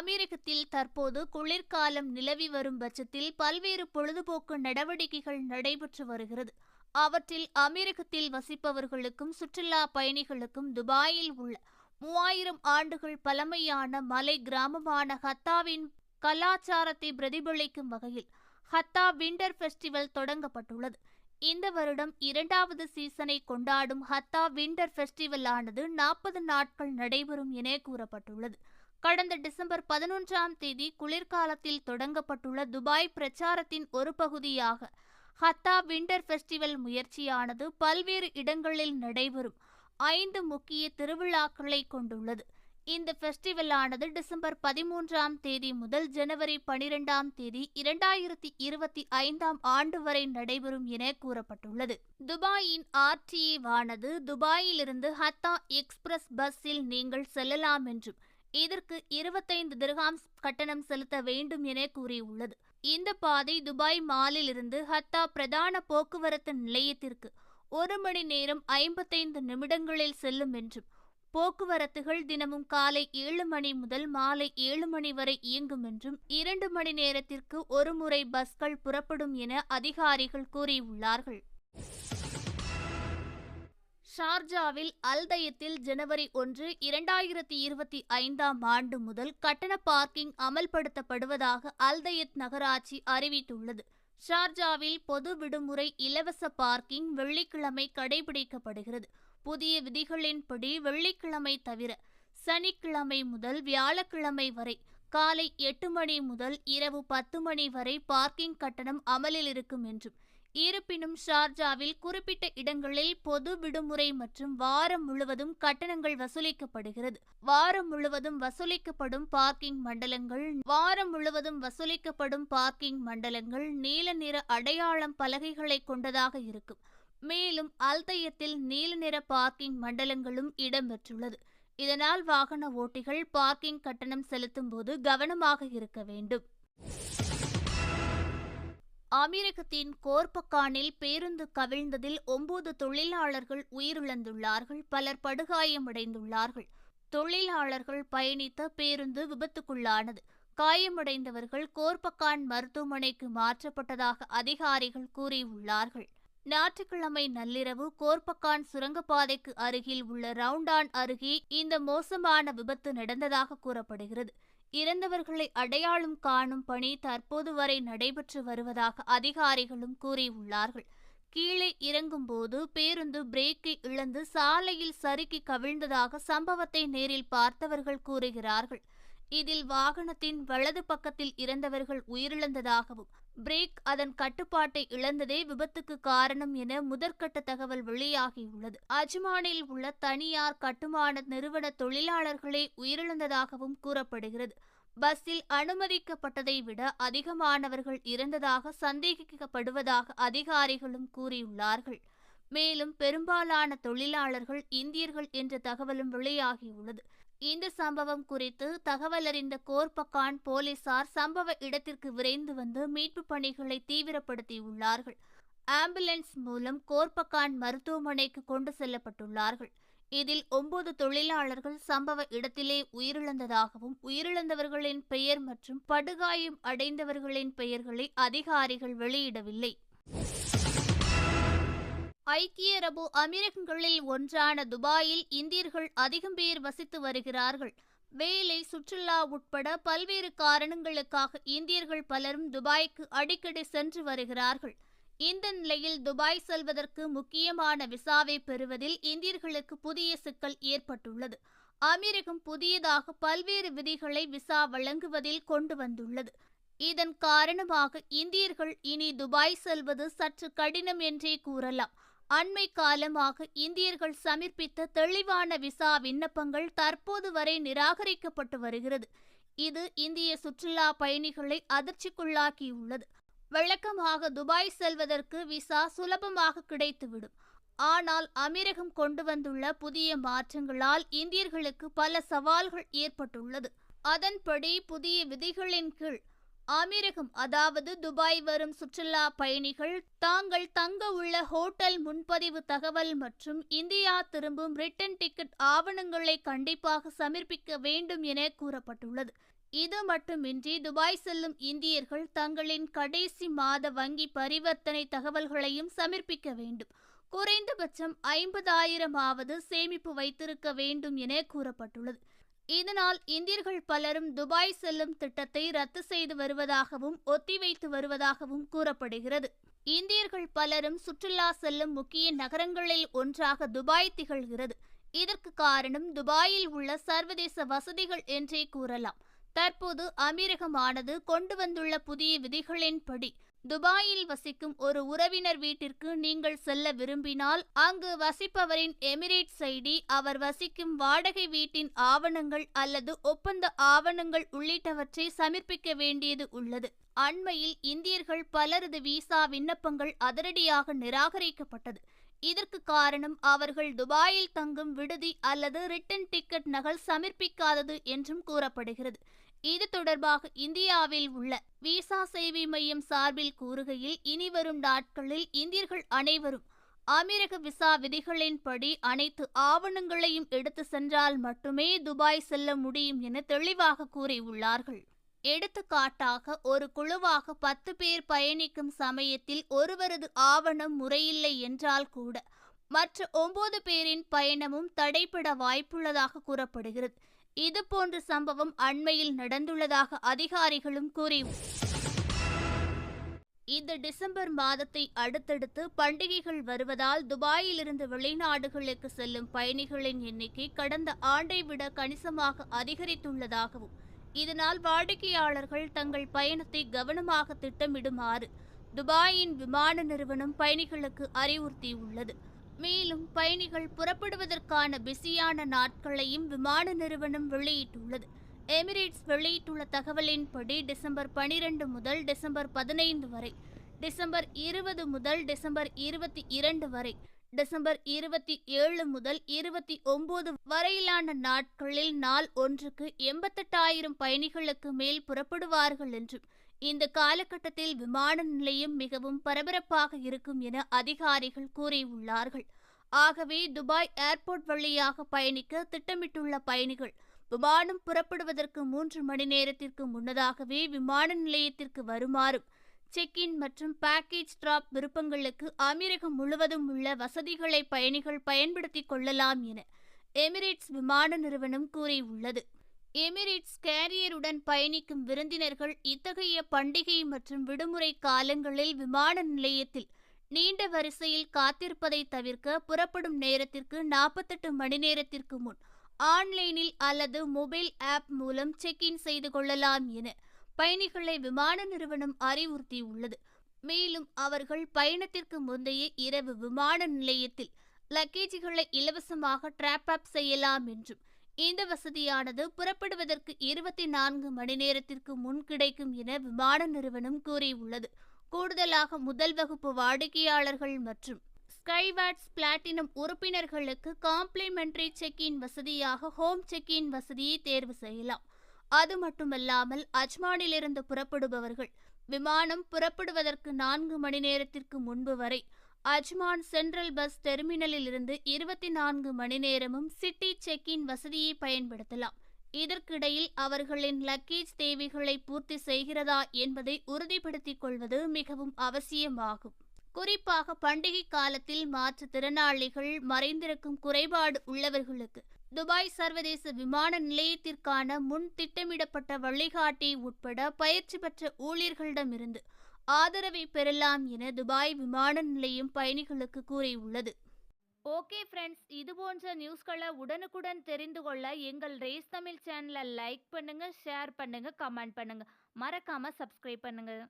அமெரிக்கத்தில் தற்போது குளிர்காலம் நிலவி வரும் பட்சத்தில் பல்வேறு பொழுதுபோக்கு நடவடிக்கைகள் நடைபெற்று வருகிறது. அவற்றில் அமெரிக்கத்தில் வசிப்பவர்களுக்கும் சுற்றுலா பயணிகளுக்கும் துபாயில் உள்ள மூவாயிரம் ஆண்டுகள் பழமையான மலை கிராமமான ஹத்தாவின் கலாச்சாரத்தை பிரதிபலிக்கும் வகையில் ஹத்தா விண்டர் ஃபெஸ்டிவல் தொடங்கப்பட்டுள்ளது. இந்த வருடம் இரண்டாவது சீசனை கொண்டாடும் ஹத்தா விண்டர் ஃபெஸ்டிவல் ஆனது நாற்பது நாட்கள் நடைபெறும் என கூறப்பட்டுள்ளது. கடந்த டிசம்பர் பதினொன்றாம் தேதி குளிர்காலத்தில் தொடங்கப்பட்டுள்ள துபாய் பிரச்சாரத்தின் ஒரு பகுதியாக ஹத்தா விண்டர் ஃபெஸ்டிவல் முயற்சியானது பல்வேறு இடங்களில் நடைபெறும் ஐந்து முக்கிய திருவிழாக்களை கொண்டுள்ளது. இந்த ஃபெஸ்டிவலானது டிசம்பர் பதிமூன்றாம் தேதி முதல் ஜனவரி பனிரெண்டாம் தேதி இரண்டாயிரத்தி இருபத்தி ஐந்தாம் ஆண்டு வரை நடைபெறும் என கூறப்பட்டுள்ளது. துபாயின் ஆர்டிஏவானது துபாயிலிருந்து ஹத்தா எக்ஸ்பிரஸ் பஸ்ஸில் நீங்கள் செல்லலாம் என்றும் இதற்கு இருபத்தைந்து திர்ஹாம்ஸ் கட்டணம் செலுத்த வேண்டும் என கூறியுள்ளது. இந்த பாதை துபாய் மாலிலிருந்து ஹத்தா பிரதான போக்குவரத்து நிலையத்திற்கு ஒரு மணி நேரம் ஐம்பத்தைந்து நிமிடங்களில் செல்லும் என்றும் போக்குவரத்துகள் தினமும் காலை ஏழு மணி முதல் மாலை ஏழு மணி வரை இயங்கும் என்றும் இரண்டு மணி நேரத்திற்கு ஒருமுறை பஸ்கள் புறப்படும் என அதிகாரிகள் கூறியுள்ளார்கள். ஷார்ஜாவில் அல்தயத்தில் ஜனவரி ஒன்று இரண்டாயிரத்தி இருபத்தி ஐந்தாம் ஆண்டு முதல் கட்டண பார்க்கிங் அமல்படுத்தப்படுவதாக அல்தயத் நகராட்சி அறிவித்துள்ளது. ஷார்ஜாவில் பொது விடுமுறை இலவச பார்க்கிங் வெள்ளிக்கிழமை கடைபிடிக்கப்படுகிறது. புதிய விதிகளின்படி வெள்ளிக்கிழமை தவிர சனிக்கிழமை முதல் வியாழக்கிழமை வரை காலை எட்டு மணி முதல் இரவு பத்து மணி வரை பார்க்கிங் கட்டணம் அமலில் இருக்கும் என்றும் இருப்பினும் ஷார்ஜாவில் குறிப்பிட்ட இடங்களில் பொது விடுமுறை மற்றும் வாரம் முழுவதும் கட்டணங்கள் வசூலிக்கப்படுகிறது. வாரம் முழுவதும் வசூலிக்கப்படும் பார்க்கிங் மண்டலங்கள் வாரம் முழுவதும் வசூலிக்கப்படும் பார்க்கிங் மண்டலங்கள் நீல நிற அடையாளம் பலகைகளை கொண்டதாக இருக்கும். மேலும் அல்தயத்தில் நீல நிற பார்க்கிங் மண்டலங்களும் இடம்பெற்றுள்ளது இதனால் வாகன ஓட்டிகள் பார்க்கிங் கட்டணம் செலுத்தும் போது கவனமாக இருக்க வேண்டும். அமீரகத்தின் கோர்பக்கானில் பேருந்து கவிழ்ந்ததில் ஒன்பது தொழிலாளர்கள் உயிரிழந்துள்ளார்கள். பலர் படுகாயமடைந்துள்ளார்கள். தொழிலாளர்கள் பயணித்த பேருந்து விபத்துக்குள்ளானது. காயமடைந்தவர்கள் கோர்பக்கான் மருத்துவமனைக்கு மாற்றப்பட்டதாக அதிகாரிகள் கூறியுள்ளார்கள். ஞாயிற்றுக்கிழமை நள்ளிரவு கோர்பக்கான் சுரங்கப்பாதைக்கு அருகில் உள்ள ரவுண்டான் அருகே இந்த மோசமான விபத்து நடந்ததாக கூறப்படுகிறது. இறந்தவர்களை அடையாளம் காணும் பணி தற்போது வரை நடைபெற்று வருவதாக அதிகாரிகளும் கூறியுள்ளார்கள். கீழே இறங்கும்போது பேருந்து பிரேக்கை இழந்து சாலையில் சறுக்கி கவிழ்ந்ததாக சம்பவத்தை நேரில் பார்த்தவர்கள் கூறுகிறார்கள். இதில் வாகனத்தின் வலது பக்கத்தில் இறந்தவர்கள் உயிரிழந்ததாகவும் பிரேக் அதன் கட்டுப்பாட்டை இழந்ததே விபத்துக்கு காரணம் என முதற்கட்ட தகவல் வெளியாகியுள்ளது. அஜ்மானில் உள்ள தனியார் கட்டுமான நிறுவன தொழிலாளர்களே உயிரிழந்ததாகவும் கூறப்படுகிறது. பஸ்ஸில் அனுமதிக்கப்பட்டதை விட அதிகமானவர்கள் இறந்ததாக சந்தேகிக்கப்படுவதாக அதிகாரிகளும் கூறியுள்ளார்கள். மேலும் பெரும்பாலான தொழிலாளர்கள் இந்தியர்கள் என்ற தகவலும் வெளியாகியுள்ளது. இந்த சம்பவம் குறித்து தகவல் அறிந்த கோர்பக்கான் போலீசார் சம்பவ இடத்திற்கு விரைந்து வந்து மீட்பு பணிகளை தீவிரப்படுத்தியுள்ளார்கள். ஆம்புலன்ஸ் மூலம் கோர்பக்கான் மருத்துவமனைக்கு கொண்டு செல்லப்பட்டுள்ளார்கள். இதில் ஒன்பது தொழிலாளர்கள் சம்பவ இடத்திலே உயிரிழந்ததாகவும் உயிரிழந்தவர்களின் பெயர் மற்றும் படுகாயம் அடைந்தவர்களின் பெயர்களை அதிகாரிகள் வெளியிடவில்லை. ஐக்கிய அரபு அமீரகங்களில் ஒன்றான துபாயில் இந்தியர்கள் அதிகம் பேர் வசித்து வருகிறார்கள். வேலை சுற்றுலா உட்பட பல்வேறு காரணங்களுக்காக இந்தியர்கள் பலரும் துபாய்க்கு அடிக்கடி சென்று வருகிறார்கள். இந்த நிலையில் துபாய் செல்வதற்கு முக்கியமான விசாவை பெறுவதில் இந்தியர்களுக்கு புதிய சிக்கல் ஏற்பட்டுள்ளது. அமீரகம் புதியதாக பல்வேறு விதிகளை விசா வழங்குவதில் கொண்டு வந்துள்ளது. இதன் காரணமாக இந்தியர்கள் இனி துபாய் செல்வது சற்று கடினம் என்றே கூறலாம். அண்மை காலமாக இந்தியர்கள் சமர்ப்பித்த தெளிவான விசா விண்ணப்பங்கள் தற்போது வரை நிராகரிக்கப்பட்டு வருகிறது. இது இந்திய சுற்றுலா பயணிகளை அதிர்ச்சிக்குள்ளாக்கியுள்ளது. வழக்கமாக துபாய் செல்வதற்கு விசா சுலபமாக கிடைத்துவிடும். ஆனால் அமீரகம் கொண்டு வந்துள்ள புதிய மாற்றங்களால் இந்தியர்களுக்கு பல சவால்கள் ஏற்பட்டுள்ளது. அதன்படி புதிய விதிகளின் கீழ் அமீரகம் அதாவது துபாய் வரும் சுற்றுலா பயணிகள் தாங்கள் தங்க உள்ள ஹோட்டல் முன்பதிவு தகவல் மற்றும் இந்தியா திரும்பும் ரிட்டன் டிக்கெட் ஆவணங்களை கண்டிப்பாக சமர்ப்பிக்க வேண்டும் என கூறப்பட்டுள்ளது. இது மட்டுமின்றி துபாய் செல்லும் இந்தியர்கள் தங்களின் கடைசி மாத வங்கி பரிவர்த்தனை தகவல்களையும் சமர்ப்பிக்க வேண்டும். குறைந்தபட்சம் ஐம்பதாயிரமாவது சேமிப்பு வைத்திருக்க வேண்டும் என கூறப்பட்டுள்ளது. இதனால் இந்தியர்கள் பலரும் துபாய் செல்லும் திட்டத்தை ரத்து செய்து வருவதாகவும் ஒத்திவைத்து வருவதாகவும் கூறப்படுகிறது. இந்தியர்கள் பலரும் சுற்றுலா செல்லும் முக்கிய நகரங்களில் ஒன்றாக துபாய் திகழ்கிறது. இதற்கு காரணம் துபாயில் உள்ள சர்வதேச வசதிகள் என்றே கூறலாம். தற்போது அமீரகமானது கொண்டு வந்துள்ள புதிய விதிகளின்படி துபாயில் வசிக்கும் ஒரு உறவினர் வீட்டிற்கு நீங்கள் செல்ல விரும்பினால் அங்கு வசிப்பவரின் எமிரேட்ஸ் ஐடி அவர் வசிக்கும் வாடகை வீட்டின் ஆவணங்கள் அல்லது ஒப்பந்த ஆவணங்கள் உள்ளிட்டவற்றை சமர்ப்பிக்க வேண்டியது உள்ளது. அண்மையில் இந்தியர்கள் பலரது விசா விண்ணப்பங்கள் அதிரடியாக நிராகரிக்கப்பட்டது. இதற்கு காரணம் அவர்கள் துபாயில் தங்கும் விடுதி அல்லது ரிட்டன் டிக்கெட் நகல் சமர்ப்பிக்காதது என்றும் கூறப்படுகிறது. இது தொடர்பாக இந்தியாவில் உள்ள விசா சேவை மையம் சார்பில் கூறுகையில் இனிவரும் நாட்களில் இந்தியர்கள் அனைவரும் அமீரக விசா விதிகளின்படி அனைத்து ஆவணங்களையும் எடுத்து சென்றால் மட்டுமே துபாய் செல்ல முடியும் என தெளிவாக கூறியுள்ளார்கள். எடுத்துக்காட்டாக ஒரு குழுவாக பத்து பேர் பயணிக்கும் சமயத்தில் ஒருவரது ஆவணம் முறையில்லை என்றால் கூட மற்ற ஒன்பது பேரின் பயணமும் தடைபட வாய்ப்புள்ளதாக கூறப்படுகிறது. இதுபோன்ற சம்பவம் அண்மையில் நடந்துள்ளதாக அதிகாரிகளும் கூறியுள்ளனர் இந்த டிசம்பர் மாதத்தை அடுத்தடுத்து பண்டிகைகள் வருவதால் துபாயிலிருந்து வெளிநாடுகளுக்கு செல்லும் பயணிகளின் எண்ணிக்கை கடந்த ஆண்டை விட கணிசமாக அதிகரித்துள்ளதாகவும் இதனால் வாடிக்கையாளர்கள் தங்கள் பயணத்தை கவனமாக திட்டமிடுமாறு துபாயின் விமான நிறுவனம் பயணிகளுக்கு அறிவுறுத்தியுள்ளது. மேலும் பயணிகள் புறப்படுவதற்கான பிஸியான நாட்களையும் விமான நிறுவனம் வெளியிட்டுள்ளது. எமிரேட்ஸ் வெளியிட்டுள்ள தகவலின்படி டிசம்பர் பனிரெண்டு முதல் டிசம்பர் பதினைந்து வரை டிசம்பர் இருபது முதல் டிசம்பர் இருபத்தி இரண்டு வரை டிசம்பர் இருபத்தி ஏழு முதல் இருபத்தி ஒன்பது வரையிலான நாட்களில் நாள் ஒன்றுக்கு எண்பத்தெட்டாயிரம் பயணிகளுக்கு மேல் புறப்படுவார்கள் என்றும் இந்த காலகட்டத்தில் விமான நிலையம் மிகவும் பரபரப்பாக இருக்கும் என அதிகாரிகள் கூறியுள்ளார்கள். ஆகவே துபாய் ஏர்போர்ட் வழியாக பயணிக்க திட்டமிட்டுள்ள பயணிகள் விமானம் புறப்படுவதற்கு மூன்று மணி நேரத்திற்கு முன்னதாகவே விமான நிலையத்திற்கு வருமாறும் செக் இன் மற்றும் பேக்கேஜ் டிராப் விருப்பங்களுக்கு அமீரகம் முழுவதும் உள்ள வசதிகளை பயணிகள் பயன்படுத்திக் கொள்ளலாம் என எமிரேட்ஸ் விமான நிறுவனம் கூறியுள்ளது. எமிரேட்ஸ் கேரியருடன் பயணிக்கும் விருந்தினர்கள் இத்தகைய பண்டிகை மற்றும் விடுமுறை காலங்களில் விமான நிலையத்தில் நீண்ட வரிசையில் காத்திருப்பதை தவிர்க்க புறப்படும் நேரத்திற்கு நாற்பத்தெட்டு மணி நேரத்திற்கு முன் ஆன்லைனில் அல்லது மொபைல் ஆப் மூலம் செக் இன் செய்து கொள்ளலாம் என பயணிகளை விமான நிறுவனம் அறிவுறுத்தியுள்ளது. மேலும் அவர்கள் பயணத்திற்கு முந்தைய இரவு விமான நிலையத்தில் லக்கேஜுகளை இலவசமாக டிராப் அப் செய்யலாம் என்றும் இந்த வசதியானது புறப்படுவதற்கு இருபத்தி நான்கு மணி நேரத்திற்கு முன் கிடைக்கும் என விமான நிறுவனம் கூறியுள்ளது. கூடுதலாக முதல் வகுப்பு வாடிக்கையாளர்கள் மற்றும் ஸ்கைவாட்ஸ் பிளாட்டினம் உறுப்பினர்களுக்கு காம்ப்ளிமெண்டரி செக்இன் வசதியாக ஹோம் செக்இன் வசதியை தேர்வு செய்யலாம். அது மட்டுமல்லாமல் அஜ்மானிலிருந்து புறப்படுபவர்கள் விமானம் புறப்படுவதற்கு நான்கு மணி நேரத்திற்கு முன்பு வரை அஜ்மான் சென்ட்ரல் பஸ் டெர்மினலில் இருந்து இருபத்தி நான்கு மணி நேரமும் சிட்டி செக் இன் வசதியை பயன்படுத்தலாம். இதற்கிடையில் அவர்களின் லக்கேஜ் தேவைகளை பூர்த்தி செய்கிறதா என்பதை உறுதிப்படுத்திக் கொள்வது மிகவும் அவசியமாகும். குறிப்பாக பண்டிகை காலத்தில் மாற்றுத்திறனாளிகள் மறைந்திருக்கும் குறைபாடு உள்ளவர்களுக்கு துபாய் சர்வதேச விமான நிலையத்திற்கான முன் திட்டமிடப்பட்ட வழிகாட்டி உட்பட பயிற்சி பெற்ற ஊழியர்களிடமிருந்து ஆதரவை பெறலாம் என துபாய் விமான நிலையம் பயணிகளுக்கு கூறியுள்ளது. ஓகே ஃப்ரெண்ட்ஸ் இது போன்ற நியூஸ்களை உடனுக்குடன் தெரிந்து கொள்ள எங்கள் ரேஸ் தமிழ் சேனலை லைக் பண்ணுங்கள் ஷேர் பண்ணுங்கள் கமெண்ட் பண்ணுங்கள் மறக்காமல் சப்ஸ்கிரைப் பண்ணுங்கள்